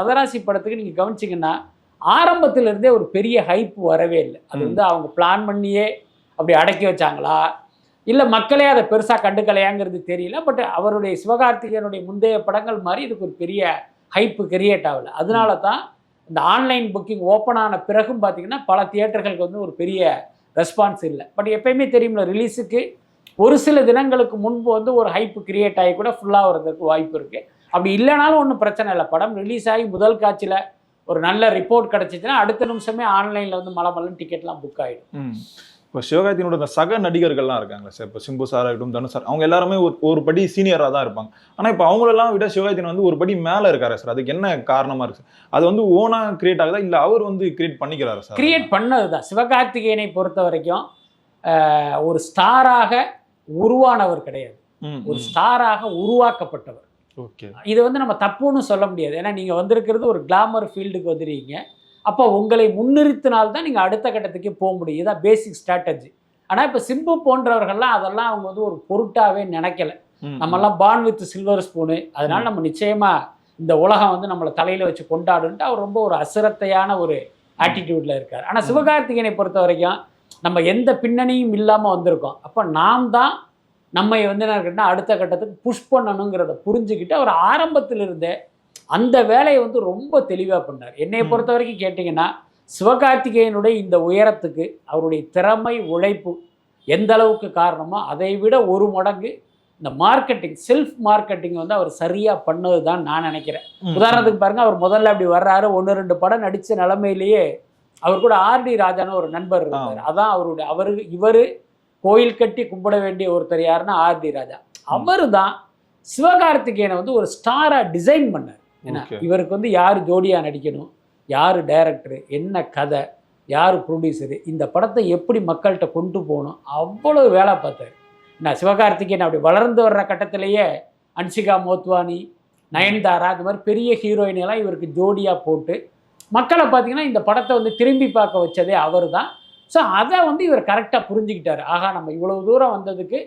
மதராசி படத்துக்கு நீங்கள் கவனிச்சிங்கன்னா ஆரம்பத்துல இருந்தே ஒரு பெரிய ஹைப் வரவே இல்லை. அது. வந்து அவங்க பிளான் பண்ணியே அப்படி அடக்கி வச்சாங்களா? இல்லை மக்களே அதை பெருசாக கண்டுக்கலையாங்கிறது தெரியல. பட் அவருடைய சிவகார்த்திகேயனுடைய முந்தைய படங்கள் மாதிரி இதுக்கு ஒரு பெரிய ஹைப்பு கிரியேட் ஆகல. அதனால தான் இந்த ஆன்லைன் புக்கிங் ஓப்பன் ஆன பிறகும் பார்த்தீங்கன்னா பல தியேட்டர்களுக்கு வந்து ஒரு பெரிய ரெஸ்பான்ஸ் இல்லை. பட் எப்பயுமே தெரியும்ல ரிலீஸுக்கு ஒரு சில தினங்களுக்கு முன்பு வந்து ஒரு ஹைப்பு கிரியேட் ஆகி கூட ஃபுல்லாக வரதுக்கு வாய்ப்பு இருக்குது அப்படி இல்லைனாலும் ஒன்றும் பிரச்சனை இல்லை. படம் ரிலீஸ் ஆகி முதல் காட்சியில் ஒரு நல்ல ரிப்போர்ட் கிடச்சிச்சுன்னா அடுத்த நிமிஷமே ஆன்லைனில் வந்து மலை மலன்னு டிக்கெட்லாம் புக் ஆகிடும். இப்போ சிவகார்த்தியனோட இந்த சக நடிகர்கள்லாம் இருக்காங்களா சார். இப்போ சிம்பு சார் ஆகட்டும் தனுஷ் சார் அவங்க எல்லாருமே ஒரு ஒரு படி சீனியராக தான் இருப்பாங்க. ஆனால் இப்போ அவங்களெல்லாம் விட சிவகார்த்தியன் வந்து ஒரு படி மேலே இருக்காரு சார். அதுக்கு என்ன காரணமாக இருக்கு சார்? அது வந்து ஓனாக கிரியேட் ஆகுதா? இல்லை அவர் வந்து கிரியேட் பண்ணிக்கிறாரு சார்? கிரியேட் பண்ணது தான் சிவகார்த்திகேயனை பொறுத்த வரைக்கும் ஒரு ஸ்டாராக உருவானவர் கிடையாது. ஒரு. ஸ்டாராக உருவாக்கப்பட்டவர். ஓகே. இது வந்து நம்ம தப்புன்னு சொல்ல முடியாது. ஏன்னா நீங்கள் வந்திருக்கிறது ஒரு கிளாமர் ஃபீல்டுக்கு வந்துருக்கீங்க. அப்போ உங்களை முன்னிறுத்தினால்தான் நீங்கள் அடுத்த கட்டத்துக்கே போக முடியும். இதான் பேசிக் ஸ்ட்ராட்டஜி ஆனால் இப்போ சிம்பு போன்றவர்கள்லாம் அதெல்லாம் அவங்க வந்து ஒரு பொருட்டாவே நினைக்கல. நம்மெல்லாம் பான் வித் சில்வர் ஸ்பூனு அதனால நம்ம நிச்சயமா இந்த உலகம் வந்து நம்மளை தலையில வச்சு கொண்டாடுன்ட்டு அவர் ரொம்ப ஒரு அசிரத்தையான ஒரு ஆட்டிடியூட்ல இருக்கார். ஆனால் சிவகார்த்திகேயனை பொறுத்த வரைக்கும் நம்ம எந்த பின்னணியும் இல்லாமல் வந்திருக்கோம். அப்போ நாம் தான் நம்மை வந்து என்ன இருக்குன்னா அடுத்த கட்டத்துக்கு புஷ் பண்ணணுங்கிறத புரிஞ்சுக்கிட்டு அவர் ஆரம்பத்திலிருந்தே அந்த வேலையை வந்து ரொம்ப தெளிவாக பண்ணார். என்னை. பொறுத்த வரைக்கும் கேட்டிங்கன்னா சிவகார்த்திகேயனுடைய இந்த உயரத்துக்கு அவருடைய திறமை உழைப்பு எந்த அளவுக்கு காரணமோ அதை விட ஒரு மடங்கு இந்த மார்க்கெட்டிங் செல்ஃப் மார்க்கெட்டிங் வந்து அவர் சரியாக பண்ணது தான் நான் நினைக்கிறேன். உதாரணத்துக்கு பாருங்க அவர் முதல்ல அப்படி வர்றாரு ஒன்று ரெண்டு படம் நடித்த நிலமையிலேயே அவர் கூட ஆர்டி ராஜான்னு ஒரு நண்பர் இருந்தார். அதான் அவருடைய அவரு இவர் கோயில் கட்டி கும்பிட வேண்டிய ஒருத்தர் யாருன்னா ஆர்டி ராஜா. அவர் தான் சிவகார்த்திகேயனை வந்து ஒரு ஸ்டாராக டிசைன் பண்ணார். Okay. இவருக்கு வந்து யார் ஜோடியாக நடிக்கணும்? யார் டைரக்டரு என்ன கதை? யார் ப்ரொடியூசரு இந்த படத்தை எப்படி மக்கள்கிட்ட கொண்டு போகணும்? அவ்வளோ வேலை பார்த்தாரு. நான் சிவகார்த்திகேயன் அப்படி வளர்ந்து வர்ற கட்டத்திலேயே அன்சிகா மோத்வானி நயன்தாரா இந்த மாதிரி பெரிய ஹீரோயின் எல்லாம் இவருக்கு ஜோடியாக போட்டு மக்களை பார்த்தீங்கன்னா இந்த படத்தை வந்து திரும்பி பார்க்க வச்சதே அவர் தான் ஸோ அதை வந்து இவர் கரெக்டாக புரிஞ்சுக்கிட்டாரு. ஆகா நம்ம இவ்வளவு தூரம் வந்ததுக்கு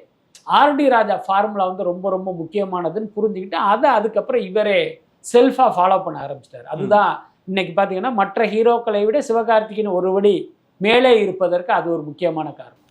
ஆர்டி ராஜா ஃபார்முலா வந்து ரொம்ப ரொம்ப முக்கியமானதுன்னு புரிஞ்சுக்கிட்டு அதை அதுக்கப்புறம் இவரே செல்ஃபாக ஃபாலோ பண்ண ஆரம்பிச்சிட்டார். அதுதான் இன்னைக்கு பார்த்தீங்கன்னா மற்ற ஹீரோக்களை விட சிவகார்த்திகேயன் ஒருபடி மேலே இருப்பதற்கு அது ஒரு முக்கியமான காரணம்.